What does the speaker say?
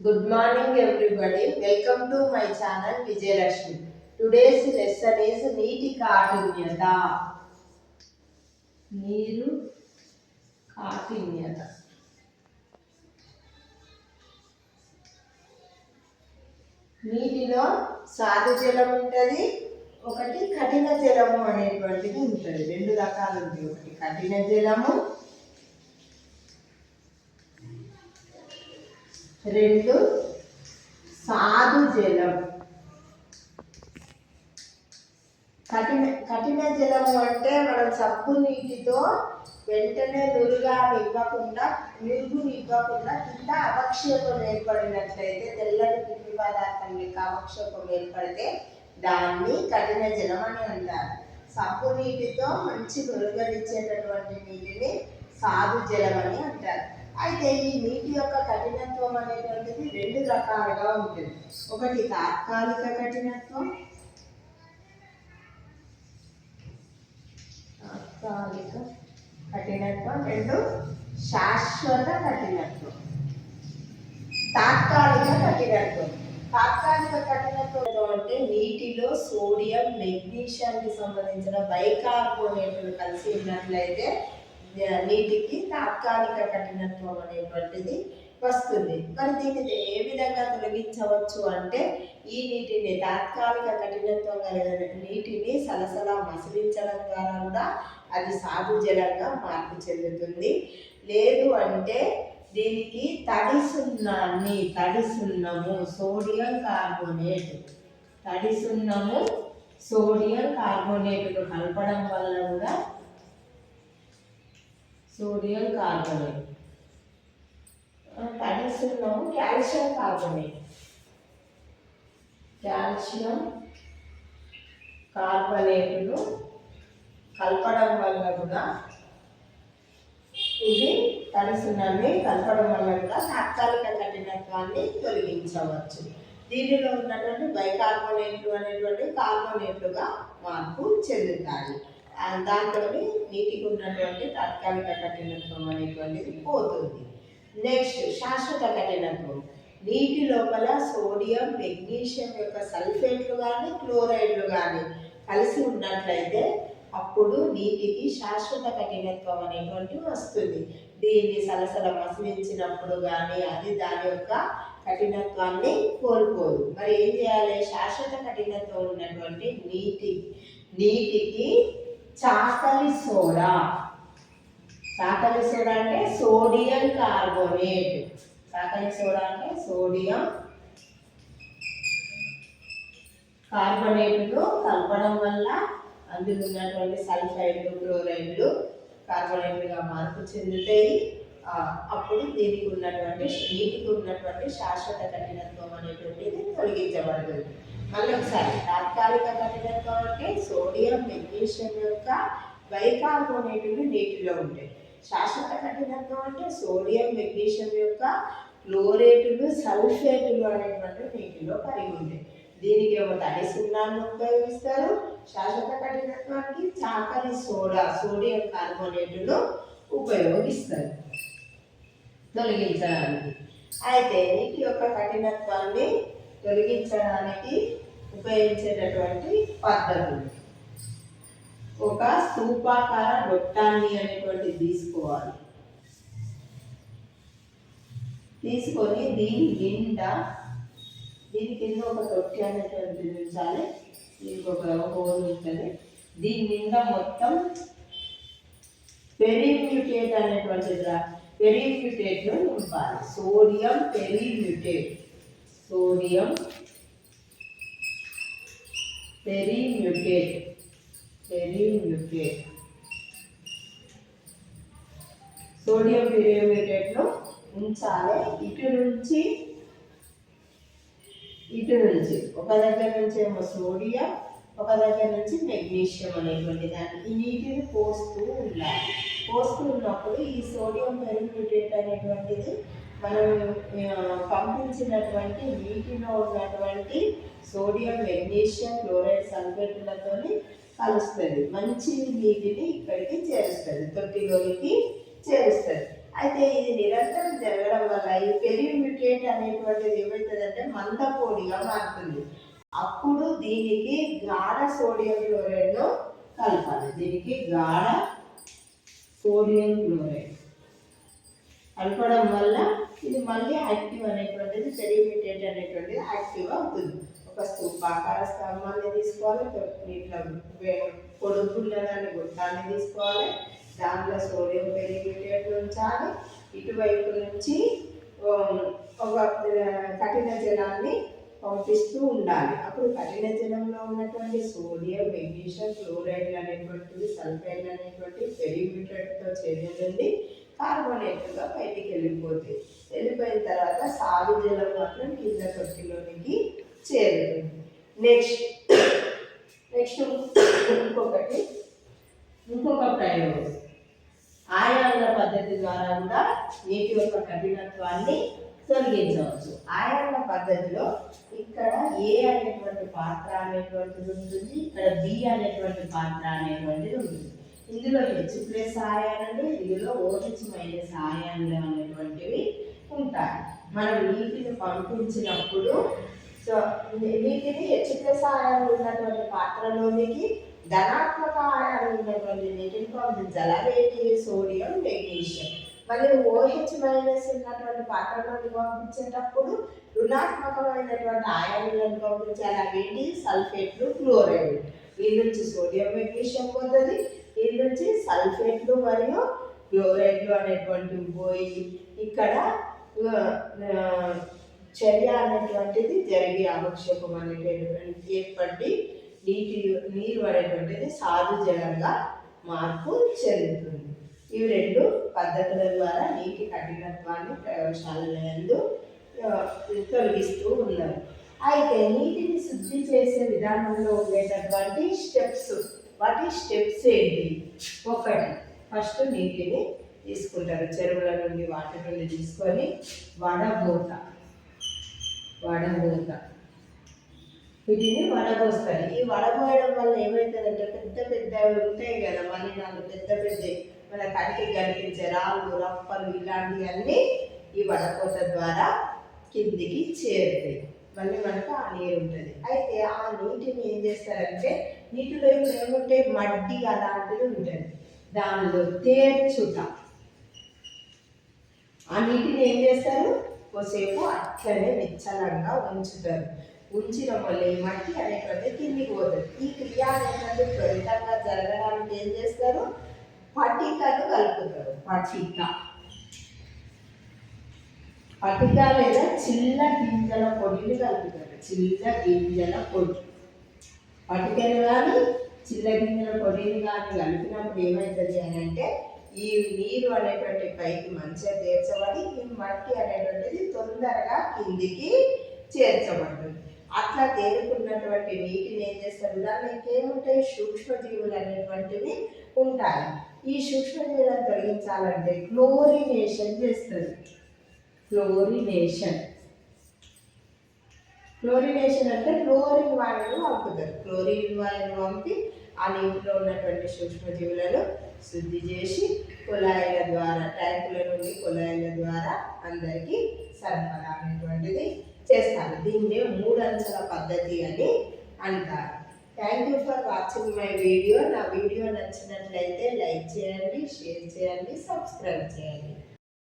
Good morning everybody welcome to my channel Vijayalakshmi today's lesson is నీటి కాఠిన్యత నీరు కాఠిన్యత నీటిలో సాధు జలం ఉంటుంది ఒకటి కఠిన జలము అనేటువంటిది ఉంటుంది. రెండు రకాలు ఉంటాయి. ఒకటి కఠిన జలము రెండు సాధు జలం. కఠిన కఠిన జలము అంటే మనం సబ్బు నీటితో వెంటనే నురుగాలు ఇవ్వకుండా నురుగుని ఇవ్వకుండా కింద అవక్షేపం ఏర్పడినట్లయితే తెల్లని పిండి పదార్థం యొక్క అవక్షేపం ఏర్పడితే దాన్ని కఠిన జలం అని అంటారు. సబ్బు నీటితో మంచి నురుగనిచ్చేటటువంటి నీటిని సాధు జలం అని అంటారు. అయితే ఈ నీటి యొక్క కఠినత్వం అనేటువంటిది రెండు రకాలుగా ఉంటుంది. ఒకటి తాత్కాలిక కఠినత్వం. తాత్కాలిక కఠినత్వం. రెండు శాశ్వత కఠినత్వం. తాత్కాలిక కఠినత్వం. తాత్కాలిక కఠినత్వం అంటే నీటిలో సోడియం మెగ్నీషియంకి సంబంధించిన బైకార్బోనేట్లు కలిసి ఉన్నట్లయితే నీటికి తాత్కాలిక కఠినత్వం అనేటువంటిది వస్తుంది. మరి దీన్ని ఏ విధంగా తొలగించవచ్చు అంటే ఈ నీటిని తాత్కాలిక కఠినత్వం కలిగిన నీటిని సలసల మసిలించడం ద్వారా కూడా అది సాగు జలంగా మార్పు చెందుతుంది. లేదు అంటే దీనికి తడి సున్నాన్ని తడి సున్నము సోడియం కార్బోనేట్. తడి సున్నము సోడియం కార్బోనేట్లు కలపడం వల్ల కూడా సోడియం కార్బోనేట్. ఆ, కాల్షియం కార్బోనేట్. కాల్షియం కార్బోనేట్లు కలపడం వల్ల కూడా ఇది తడిసున్నాన్ని కలపడం వల్ల కూడా తాత్కాలిక కఠినత్వాన్ని తొలగించవచ్చు. దీనిలో ఉన్నటువంటి బైకార్బోనేట్లు అనేటువంటి కార్బోనేట్లుగా మార్పు చెందుతాయి. దాంతో నీటికి ఉన్నటువంటి తాత్కాలిక కఠినత్వం అనేటువంటిది పోతుంది. నెక్స్ట్ శాశ్వత కఠినత్వం. నీటి లోపల సోడియం మెగ్నీషియం యొక్క సల్ఫేట్లు కానీ క్లోరైడ్లు కానీ కలిసి ఉన్నట్లయితే అప్పుడు నీటికి శాశ్వత కఠినత్వం అనేటువంటి వస్తుంది. దీన్ని సలసల మసిలించినప్పుడు కానీ అది దాని యొక్క కఠినత్వాన్ని కోల్పోదు. మరి ఏం చేయాలి? శాశ్వత కఠినత్వం ఉన్నటువంటి నీటి నీటికి చాకలి సోడా. చాకలి సోడా అంటే సోడియం కార్బోనేట్. చాకలి సోడా అంటే సోడియం కార్బోనేట్లు కలపడం వల్ల అందులో ఉన్నటువంటి సల్ఫైడ్లు క్లోరైడ్లు కార్బోనేట్లుగా మార్పు చెందుతాయి. అప్పుడు దీనికి ఉన్నటువంటి నీటికి ఉన్నటువంటి శాశ్వత కఠినత్వం అనేటువంటిది తొలగించబడుతుంది. మళ్ళీ ఒకసారి తాత్కాలిక కఠినత్వం అంటే సోడియం మెగ్నీషియం యొక్క బైకార్బోనేట్లు నీటిలో ఉంటాయి. శాశ్వత కఠినత్వం అంటే సోడియం మెగ్నీషియం యొక్క క్లోరేటులు సల్ఫేటులు అనేటువంటి నీటిలో కలిగి ఉంటాయి. దీనికి ఒక తడి సున్నాన్ని ఉపయోగిస్తారు. శాశ్వత కఠినత్వానికి చాకలి సోడా సోడియం కార్బోనేటులు ఉపయోగిస్తారు. తొలగించడానికి అయితే నీటి యొక్క కఠినత్వాన్ని తొలగించడానికి ఉపయోగించేటటువంటి పద్ధతులు. ఒక స్థూపాకార గొట్టాన్ని అనేటువంటి తీసుకోవాలి. తీసుకొని దీని నిండా దీని కింద ఒక తొట్టి అనేటువంటిది ఉంచాలి. దీనికి ఒక హోల్ ఉంటుంది దీని నిండా మొత్తం పెరిమ్యూటేట్ అనేటువంటిది పెరిమ్యూటేట్ను నింపాలి sodium permutit. Sodium permutit permutit. Sodium పెరిమ్యూటేట్లో ఉంచాలి. ఇటు నుంచి ఇటు నుంచి. ఒక దగ్గర నుంచి ఏమో సోడియం ఒక దగ్గర నుంచి మెగ్నీషియం అనేటువంటి దాన్ని ఈ నీటిని పోస్తూ ఉండాలి. పోస్తూ ఉన్నప్పుడు ఈ సోడియం పెరిమ్యూటేట్ అనేటువంటిది మనం పంపించినటువంటి నీటిలో ఉన్నటువంటి సోడియం మెగ్నీషియం క్లోరైడ్ సల్ఫేట్లతో కలుస్తుంది. మంచి నీటిని ఇక్కడికి చేరుస్తుంది. తొట్టిలోనికి చేరుస్తుంది. అయితే ఇది నిరంతరం జరగడం వల్ల ఈ పెరిమ్యూటేట్ అనేటువంటిది ఏమవుతుందంటే మందపోడిగా మారుతుంది. అప్పుడు దీనికి గాఢ సోడియం క్లోరైడ్ను కలపాలి. దీనికి గాఢ సోడియం క్లోరైడ్ కలపడం వల్ల ఇది మళ్ళీ యాక్టివ్ అనేటువంటిది పెరిమిటేట్ అనేటువంటిది యాక్టివ్ అవుతుంది ఒక స్థూపాకార స్తంభాన్ని తీసుకోవాలి ఇట్లా వే- గుట్టాన్ని తీసుకోవాలి. దాంట్లో సోడియం పెరిమిటేట్ ఉంచాలి. ఇటువైపు నుంచి ఒక కఠిన జలాన్ని పంపిస్తూ ఉండాలి. అప్పుడు కఠిన జలంలో ఉన్నటువంటి సోడియం మెగ్నీషియం క్లోరైడ్ అనేటువంటిది సల్ఫైడ్ అనేటువంటి పెరిమిటేట్తో చేరుతుంది కార్బోనేట్గా బయటికి వెళ్ళిపోతుంది వెళ్ళిపోయిన తర్వాత సాగు జలం మాత్రం కింద తొట్టిలోనికి చేరుతుంది. నెక్స్ట్ నెక్స్ట్ ఇంకొకటి. ఇంకొక ప్రయోగం. ఆయాల పద్ధతి ద్వారా కూడా నీటి యొక్క కఠినత్వాన్ని తొలగించవచ్చు. ఆయాల పద్ధతిలో ఇక్కడ ఏ అనేటువంటి పాత్ర అనేటువంటిది ఉంటుంది ఇక్కడ బి అనేటువంటి పాత్ర అనేటువంటిది ఉంటుంది. ఇందులో హెచ్ ప్లస్ ఆయాలు ఇందులో ఓహెచ్ మైనస్ ఆయాలు అనేటువంటివి ఉంటాయి. మనం నీటిని పంపించినప్పుడు సో నీటిని హెచ్ ప్లస్ ఆయాలు ఉన్నటువంటి పాత్రలోనికి ధనాత్మక ఆయాలు ఉన్నటువంటి నీటిని పంపించాలి అవేంటి సోడియం మెగ్నీషియం. మళ్ళీ ఓహెచ్ మైనస్ ఉన్నటువంటి పాత్రలోకి పంపించేటప్పుడు రుణాత్మకమైనటువంటి ఆయాలను పంపించాలి. అవేంటి? సల్ఫేట్లు క్లోరైడ్. వీళ్ళ నుంచి సోడియం మెగ్నీషియం పొందది ఇది వచ్చి సల్ఫేట్లు మరియు క్లోరైడ్లు అనేటువంటివి పోయి ఇక్కడ చర్య అనేటువంటిది జరిగే అవక్షేపం అనేటటువంటి ఏర్పడి నీటి నీరు అనేటువంటిది సాధు జలంగా మార్పు చెందుతుంది. ఇవి రెండు పద్ధతుల ద్వారా నీటి కఠినత్వాన్ని ప్రయోగశాలయందు తొలగిస్తూ ఉన్నారు అయితే నీటిని శుద్ధి చేసే విధానంలో ఉండేటటువంటి స్టెప్స్ వాటి స్టెప్స్ ఏంటి ఒకటి ఫస్ట్ నీటిని తీసుకుంటారు. చెరువుల నుండి వాటి నుండి తీసుకొని వడబోత. వడబోత. వీటిని వడబోస్తారు. ఈ వడబోయడం వల్ల ఏమవుతుందంటే పెద్ద పెద్ద ఉంటాయి కదా మళ్ళీ నాకు పెద్ద పెద్ద. మన కంటికి కనిపించే రాళ్ళు రప్పలు ఇలాంటివన్నీ ఈ వడపోత ద్వారా కిందికి చేరుతాయి. మళ్ళీ మనకు ఆ నీరు ఉంటుంది. అయితే ఆ నీటిని ఏం చేస్తారంటే నీటిలో ఇప్పుడు ఏముంటే మడ్డి అలాంటిది ఉంటుంది. దానిలో తేర్చుట. ఆ నీటిని ఏం చేస్తారు? కొద్దిసేపు అట్లనే నిచ్చలంగా ఉంచుతారు. ఉంచిన వల్ల ఈ మట్టి అనేటువంటి కిందికి పోతుంది. ఈ క్రియ అనేటువంటి త్వరితంగా జరగడానికి ఏం చేస్తారు? పటికలు కలుపుతారు. పటిక పటిక లేదా చిల్ల గింజల పొడిని కలుపుతారు. చిల్ల గింజల పొడి. పటికలు కానీ చిల్ల గింజల పొడిని కానీ కలిపినప్పుడు ఏమవుతుంది అని అంటే ఈ నీరు అనేటువంటి పైకి మంచిగా చేర్చబడి ఈ మట్టి అనేటువంటిది తొందరగా కిందికి చేర్చబడుతుంది. అట్లా తేలుకున్నటువంటి నీటిని ఏం చేస్తారు? దానికి ఏముంటాయి సూక్ష్మజీవులు అనేటువంటివి ఉంటాయి. ఈ సూక్ష్మజీవులను తొలగించాలంటే క్లోరినేషన్ చేస్తుంది. క్లోరినేషన్ క్లోరినేషన్ అంటే క్లోరిన్ వాయువును పంపుతారు క్లోరిన్ వాయువును పంపి ఆ నీటిలో ఉన్నటువంటి సూక్ష్మజీవులను శుద్ధి చేసి కుళాయిల ద్వారా ట్యాంకుల నుండి కుళాయిల ద్వారా అందరికీ సరఫరా అనేటువంటిది చేస్తారు. దీన్నే మూడంచెల పద్ధతి అని అంటారు. Thank you for watching my video నా వీడియో నచ్చినట్లయితే లైక్ చేయండి షేర్ చేయండి సబ్స్క్రైబ్ చేయండి.